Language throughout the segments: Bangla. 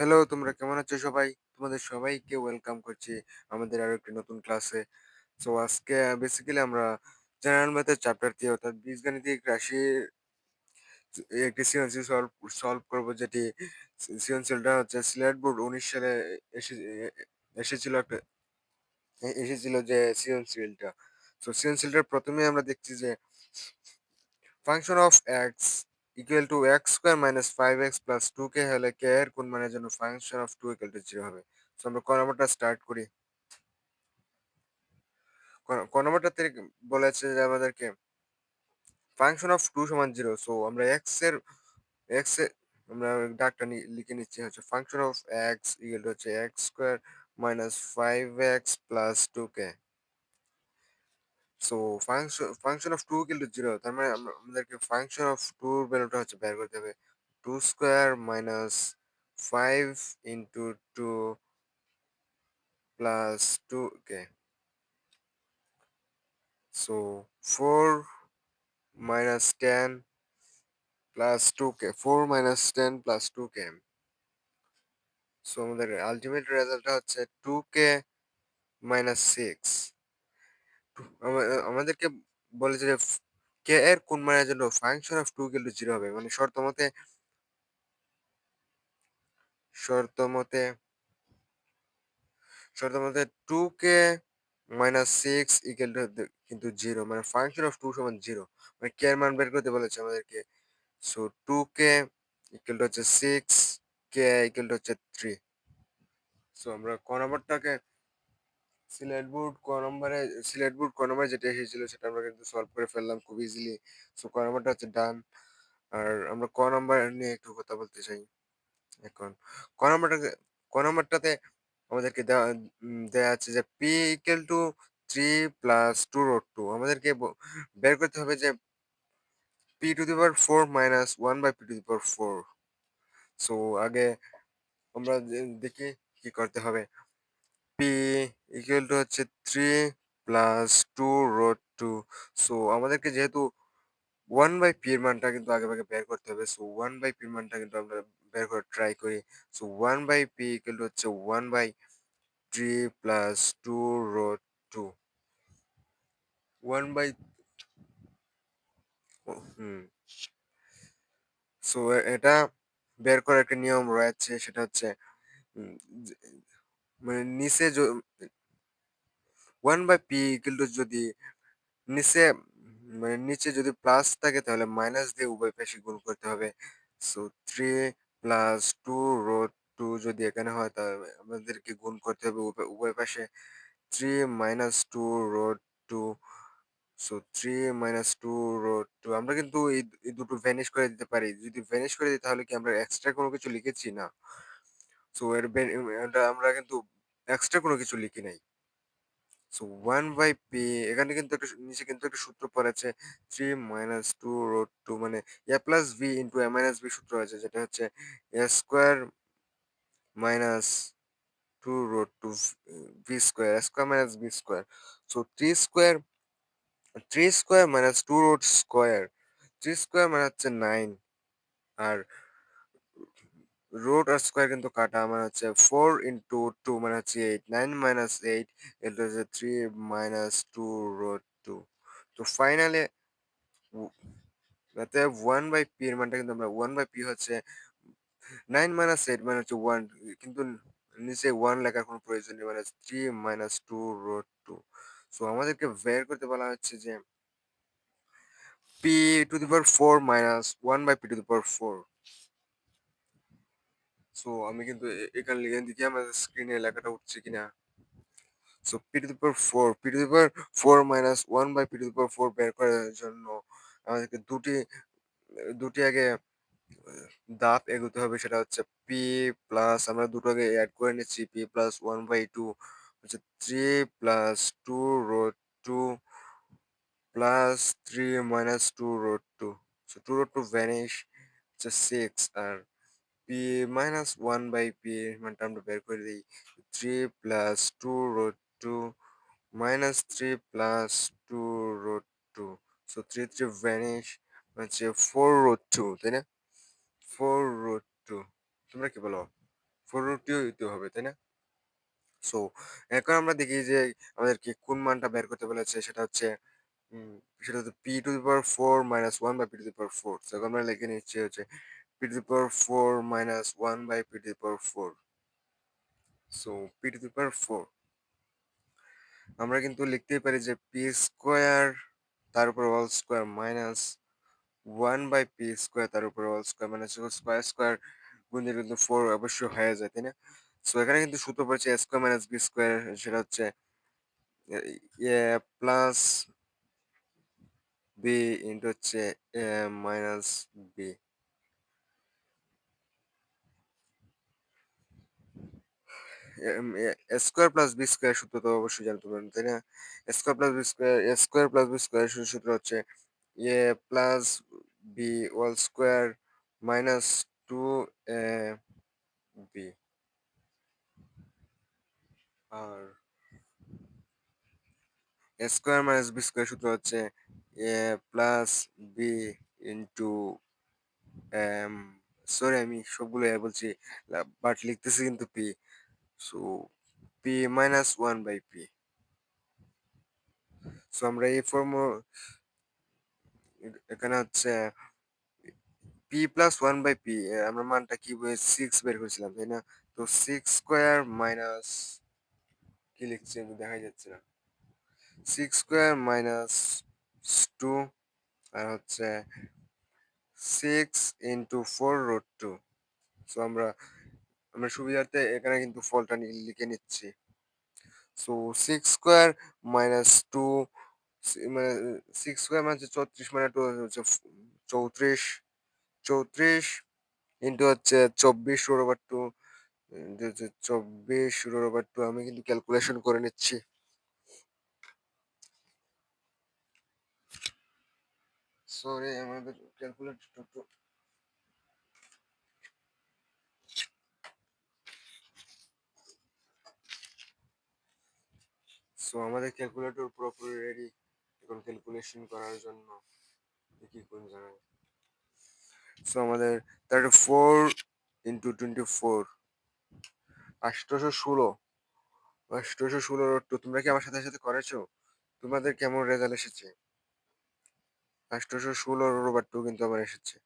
হ্যালো, তোমরা কেমন আছো সবাই? তোমাদের সবাইকে ওয়েলকাম করছি আমাদের আরও একটি নতুন ক্লাসে। সো আজকে বেসিক্যালি আমরা জেনারেল ম্যাথের চ্যাপ্টার 3 অর্থাৎ বীজগাণিতিক রাশির একটি সৃজনশীল সলভ সলভ করব যেটি সৃ সৃজনশীলটা হচ্ছে সিলেট বোর্ড ১৯ সালে এসে এসেছিল একটা এসেছিল যে সৃজনশীলটা। সো সৃজনশীলটার ১ম এই আমরা দেখছি যে function of x equal to x square minus five x plus two k হলে কে এর কোন মানের জন্য function of two equal to zero হবে। তো আমরা ক নম্বরটা স্টার্ট করি। ক- ক নম্বরটা থেকে বলেছে যে আমাদেরকে ফাংশন অফ টু সমান জিরো সো আমরা এক্সের এক্স আমরা ডাকটা লিখে নিচ্ছি হচ্ছে function of x equal to হচ্ছে x square minus five x plus two k so function function of 2 কিন্তু 0 তার মানে আমরা আমাদেরকে ফাংশন অফ 2 ভ্যালুটা হচ্ছে বের করতে হবে 2 square minus 5 into 2 plus 2 K so 4 minus 10 plus 2k 4 minus 10 plus 2k so আমাদের ultimate result হচ্ছে 2k minus 6 আমাদেরকে বলেছে যে, কে এর কোন মানের জন্য ফাংশন অফ টু কিন্তু জিরো হবে? মানে শর্ত মতে শর্ত মতে শর্ত মতে two k minus six equal to কিন্তু জিরো মানে ফাংশন অফ টু সমান জিরো মানে কে এর মান বের করতে বলেছে আমাদেরকে? So two k equal to হচ্ছে সিক্স কে ইকুয়াল টু হচ্ছে থ্রি সো আমরা ক নম্বরটাকে সিলেট বোর্ড ক নম্বরে সিলেট বোর্ড ক নম্বরে যেটা এসেছিল সেটা আমরা কিন্তু সলভ করে ফেললাম খুব ইজিলি সো ক নম্বরটা হচ্ছে ডান। আর আমরা ক নম্বর নিয়ে একটু কথা বলতে চাই এখন। ক নম্বরটাকে ক নম্বরটাতে আমাদেরকে দেওয়া দেওয়া আছে যে p equal to three plus two root two আমাদেরকে বের করতে হবে যে p to the power four minus one by p to the power four so আগে আমরা দেখি কি করতে হবে। পি ইকুয়াল টু হচ্ছে three plus two root two so আমাদেরকে যেহেতু ওয়ান বাই পি এর মানটা কিন্তু আগে আগে বের করতে হবে। সো ওয়ান বাই পি মানটা কিন্তু আমরা বের করে ট্রাই করি। So one by p equal to হচ্ছে one by three plus two root two one by hmm. So এটা বের করার একটা নিয়ম রয়েছে। সেটা হচ্ছে মানে নিচে one by p equal to যদি নিচে মানে নিচে যদি প্লাস থাকে তাহলে মাইনাস দিয়ে উভয় পাশে গুণ করতে হবে। So three plus two root two যদি এখানে হয় তাহলে আমাদেরকে গুণ করতে হবে উভয় পাশে। Three minus two root two so three minus two root two আমরা কিন্তু এই দুটো ভ্যানিশ করে দিতে পারি। যদি ভ্যানিশ করে দিই তাহলে কি আমরা এক্সট্রা কোনো কিছু লিখেছি? না। সো এর বে- এটা আমরা কিন্তু এক্সট্রা কোনো কিছু লিখি নাই। সো ওয়ান বাই পি এখানে কিন্তু একটা, নিচে কিন্তু একটা সূত্র পড়েছে three minus two root two মানে a plus b into a minus b সূত্র আছে, যেটা হচ্ছে a square minus two root two b square square minus b square so three square three square minus two root square three square মানে হচ্ছে নাইন আর রুট আর স্কোয়ার কিন্তু কাটা মানে হচ্ছে ফোর ইন্টু টু মানে হচ্ছে এইট নাইন মাইনাস এইট এটা হচ্ছে three minus two root two তো ফাইনালে যাতে ওয়ান বাই পি এর মানটা কিন্তু আমরা ওয়ান বাই পি হচ্ছে নাইন মাইনাস এইট মানে হচ্ছে ওয়ান কিন্তু নিচে ওয়ান লেখার কোনো প্রয়োজন নেই মানে three minus two root two so আমাদেরকে বের করতে বলা হচ্ছে যে p to the power four minus one by p to the power four so আমি কিন্তু এ- এখানে লিখে দিচ্ছি আমাদের স্ক্রিনে লেখাটা উঠছে কিনা? So p to the four p to the four minus one by p to the four বের করার জন্য আমাদেরকে দুটি দুটি আগে, ধাপ এগোতে হবে, সেটা হচ্ছে পি প্লাস আমরা দুটোকে অ্যাড করে নিচ্ছি p plus one by two হচ্ছে three plus two root two plus three minus two root two so two root two vanish হচ্ছে six R p minus one by p মানটা আমরা বের করে দিই three plus two root two minus three plus two root two so three three vanish হচ্ছে ফোর রোড টু তাই না? ফোর রোড টু তোমরা কি বলো? 4 রোড 2 হইতে হবে, তাই না? সো এখন আমরা দেখি যে আমাদেরকে কোন মানটা বের করতে বলেছে? সেটা হচ্ছে সেটা হচ্ছে p to the power 4 minus one by p to the power 4 so এখন আমরা লিখে নিচ্ছি হচ্ছে p to the power 4 minus 1 by p to the power 4 so p to the power 4 আমরা কিন্তু লিখতেই পারি যে p স্কয়ার তার উপর whole square minus 1 by p square তার উপর হোল স্কয়ার মানে স্কয়ার স্কয়ার গুণ কিন্তু 4 অবশ্যই হয়ে যায়, তাই না? সো এখানে কিন্তু সূত্র পড়েছে a square minus b square সেটা হচ্ছে প্লাস বি ইন্টু হচ্ছে minus b square plus b square সূত্র তো অবশ্যই জানতে পারেন তাই না? Square plus b square square plus b square সূত্র হচ্ছে a plus b whole square minus two a b. R square minus B square সূত্র হচ্ছে a plus b into sorry আমি সবগুলো বলছি, বাট লিখতেছি কিন্তু p. So p minus one by p so আমরা এই ফর্ম এখানে হচ্ছে p plus one by p আমরা মানটা কি সিক্স বের করেছিলাম তাই না তো সিক্স স্কোয়ার মাইনাস কি লিখছি আমি দেখা যাচ্ছে না সিক্স স্কোয়ার মাইনাস টু আর হচ্ছে six into four root two so আমরা আমরা সুবিধার্থে এখানে কিন্তু ফলটা লিখে নিচ্ছি। So six square minus two মানে সিক্স স্কোয়ার মানে চৌত্রিশ মানে টু হচ্ছে চৌত্রিশ। চৌত্রিশ ইন্টু হচ্ছে চব্বিশ রোড ওভার টু হচ্ছে চব্বিশ রোড ওভার টু আমি কিন্তু ক্যালকুলেশন করে নিচ্ছি। সরি আমাদের ক্যালকুলেটরটা সো আমাদের ক্যালকুলেটর পুরোপুরি রেডি এখন ক্যালকুলেশন করার জন্য দেখি কোন জায়গায়। সো আমাদের thirty four into twenty four ষোলো ষোলো তোমরা কি আমার সাথে সাথে করেছ? তোমাদের কেমন রেজাল্ট এসেছে? আষ্টশো ষোলো রোবার টু কিন্তু আমার এসেছে।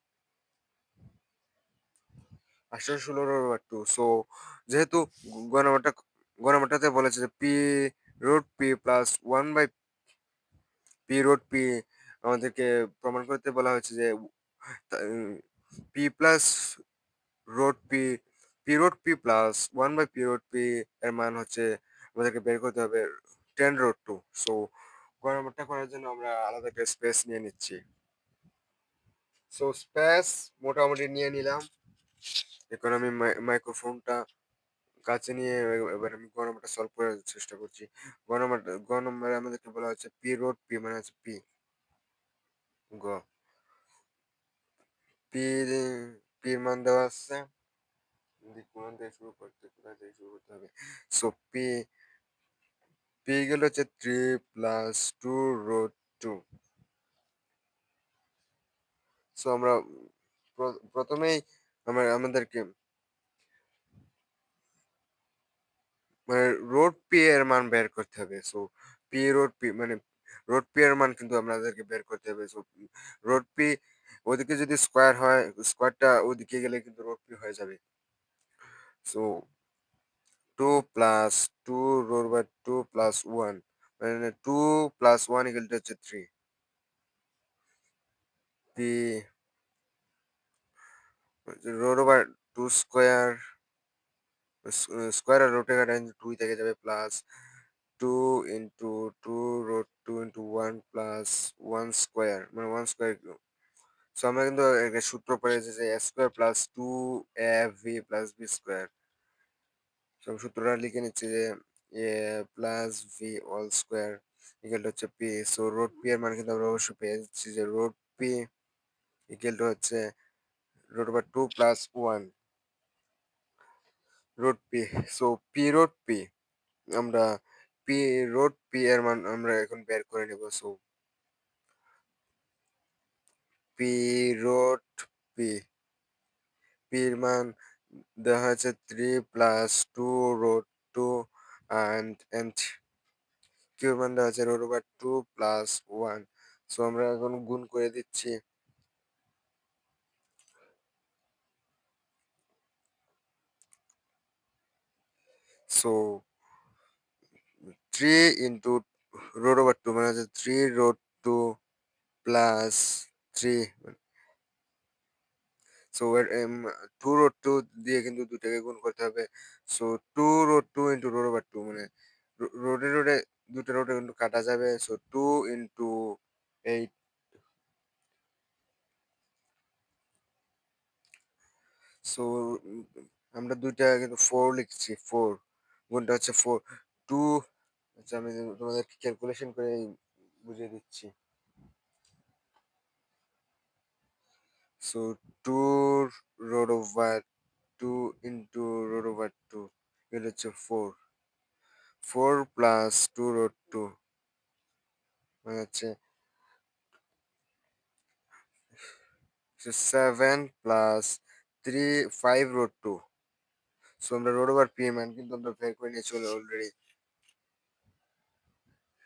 আষ্টশো ষোলো রোবার টু সো যেহেতু গণমাটা গণমাটাতে বলেছে যে p root p plus one by p root p আমাদেরকে প্রমাণ করতে বলা হয়েছে যে p plus root p p root p plus one by p root p এর মান হচ্ছে আমাদেরকে বের করতে হবে টেন রোড টু সো গণমাটা করার জন্য আমরা আলাদা একটা স্পেস নিয়ে নিচ্ছি। সো স্পেস মোটামুটি নিয়ে নিলাম এখন আমি মাইক্রোফোনটা কাছে নিয়ে এবার আমি গণমাটা সলভ করার চেষ্টা করছি। গণমাটা গণমারে আমাদেরকে বলা হচ্ছে পি রোড পি মানে হচ্ছে পি গ। পি পির মান দেওয়া আছে। কোন দিয়ে শুরু করতে কোথা থেকে শুরু করতে হবে? সো পি পি গেল হচ্ছে three plus two root two so আমরা প্রথমেই আমরা, আমাদেরকে মানে রোড পি এর মান বের করতে হবে। সো পি রোড পি মানে রোড পি এর মান কিন্তু আমাদেরকে বের করতে হবে। সো রোড পি ওদিকে যদি স্কোয়ার হয় স্কোয়ারটা ওদিকে গেলে কিন্তু রোড পি হয়ে যাবে। So two plus two root by two plus one মানে two plus one equal to হচ্ছে three p root over two square square আর রোটে কাটা টু থেকে যাবে plus two into two root two into one plus one square মানে ওয়ান স্কোয়ার সো আমরা কিন্তু একটা সূত্র পেয়েছি যে a square plus two a b plus b square so সূত্রটা লিখে নিচ্ছি যে a plus V whole square equal হচ্ছে পি সো রোড পি এর মান কিন্তু আমরা অবশ্যই পেয়েছি যে রোড পি ইকুয়াল টু হচ্ছে root over two plus one root P so P root P আমরা পি রোড পি এর মান আমরা এখন বের করে নেব সো পি রোড পি পির মান দেখা যাচ্ছে three plus two root two and and cube মান দেওয়া আছে রুট ওভার 2 প্লাস 1 সো আমরা এখন গুণ করে দিচ্ছি সো 3 ইন্টু রুট ওভার 2 মানে হচ্ছে 3 রুট 2 প্লাস 3 সো 2 রুট 2 দিয়ে কিন্তু দুটাকে গুণ করতে হবে। So 2 root 2 into root over 2 মানে রোডে রোডে দুটো রোডে কিন্তু কাটা যাবে। সো 2 ইন্টু 8 সো আমরা দুইটা কিন্তু 4 লিখছি 4 গুণটা হচ্ছে 4 2 আচ্ছা আমি তোমাদেরকে ক্যালকুলেশন করে বুঝিয়ে দিচ্ছি। So 2 root over 2 into root over 2 এটা হচ্ছে 4 4 প্লাস 2 রোড 2 মানে হচ্ছে 7 প্লাস 3 5 রোড 2 সো আমরা রোড ওভার পি মান কিন্তু আমরা বের করে নিয়ে চলে অলরেডি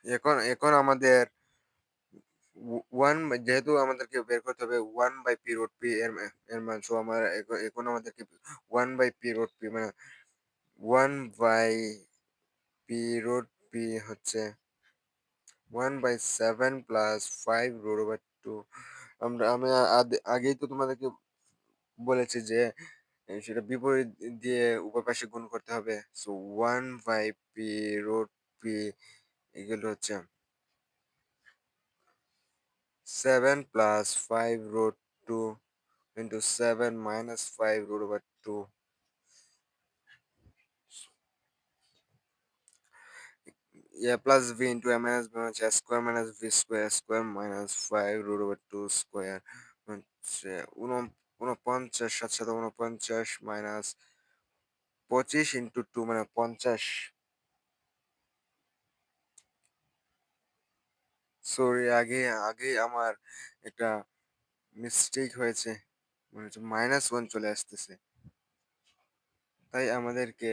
এখন এখন আমাদের ওয়ান যেহেতু আমাদেরকে বের করতে হবে one by P root P এর এর মান সো আমার এখন আমাদেরকে one by P root P মানে one by P root P হচ্ছে one by seven plus five root over two আমরা, আমি আগেই তো তোমাদেরকে বলেছি যে এ, সেটা বিপরীত দিয়ে উপর পাশে গুণ করতে হবে। So one by P root P এগুলো হচ্ছে seven plus five root two into seven minus five root over two a plus b into a minus b হচ্ছে a square minus b square square minus five root over two square হচ্ছে উন- উনপঞ্চাশ সাত সাত উনপঞ্চাশ মাইনাস পঁচিশ ইন্টু টু মানে পঞ্চাশ। সরি আগে আগে আমার একটা মিস্টেক হয়েছে। মানে হচ্ছে মাইনাস ওয়ান চলে আসতেছে। তাই আমাদেরকে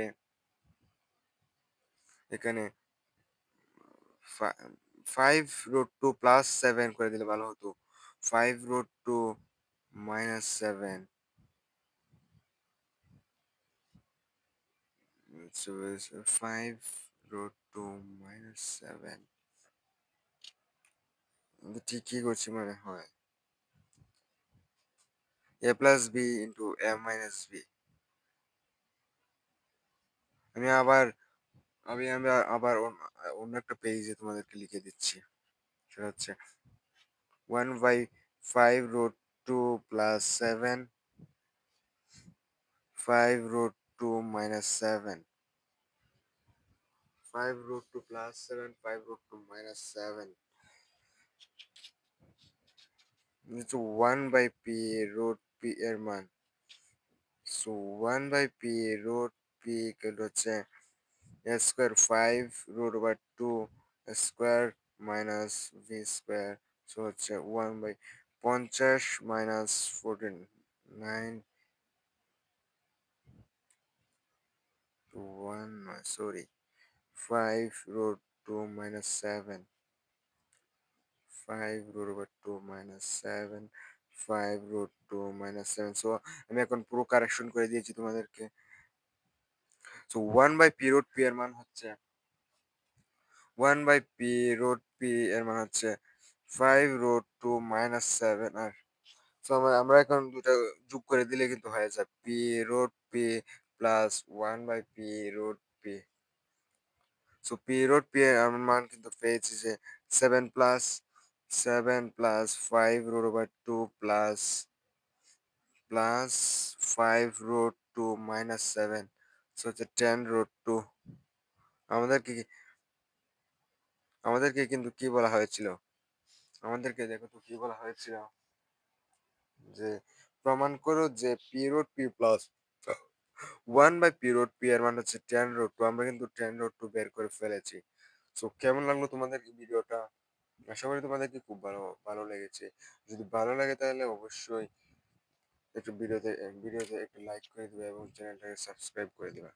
এখানে five root two plus seven করে দিলে ভালো হতো। Five root two minus 7 so, it's 5 root 2 minus 7 ঠিক কি করছি মানে হয় A plus B into A minus B আমি আবার, আমি আমি আবার অন্য একটা পেজে তোমাদেরকে লিখে দিচ্ছি। সেটা হচ্ছে one by five root 2 plus 7 5 root 2 minus 7 5 root 2 plus 7 5 root 2 minus 7 it's 1 by p root p Herman. So 1 by p root p equal to say square 5 root over 2 square minus v square. So it's 1 by পঞ্চাশ minus fourteen nine one sorry five root two minus seven five root over two minus seven five root two minus seven so আমি এখন পুরো কারেকশন করে দিয়েছি তোমাদেরকে। So one by P root P এর মান হচ্ছে one by P root P এর মান হচ্ছে five root two minus seven আর সো আমরা এখন দুটা যোগ করে দিলে কিন্তু হয়ে যায় P root P plus one by P root P so P root P আমার মান কিন্তু পেয়েছি যে seven plus seven plus five root over two plus plus five root two minus seven so হচ্ছে টেন রুট টু আমাদেরকে কি- আমাদেরকে কিন্তু কি বলা হয়েছিল? আমাদেরকে দেখো তো কি বলা হয়েছিল? যে প্রমাণ করো যে P root P plus one by P root P এর মান হচ্ছে টেন রুট টু আমরা কিন্তু টেন রুট টু বের করে ফেলেছি। সো কেমন লাগল তোমাদের ভিডিওটা? আশা করি তোমাদেরকে খুব ভালো ভালো লেগেছে। যদি ভালো লাগে তাহলে অবশ্যই একটু ভিডিওতে ভিডিওতে একটু লাইক করে দিবা এবং চ্যানেলটাকে সাবস্ক্রাইব করে দিবা।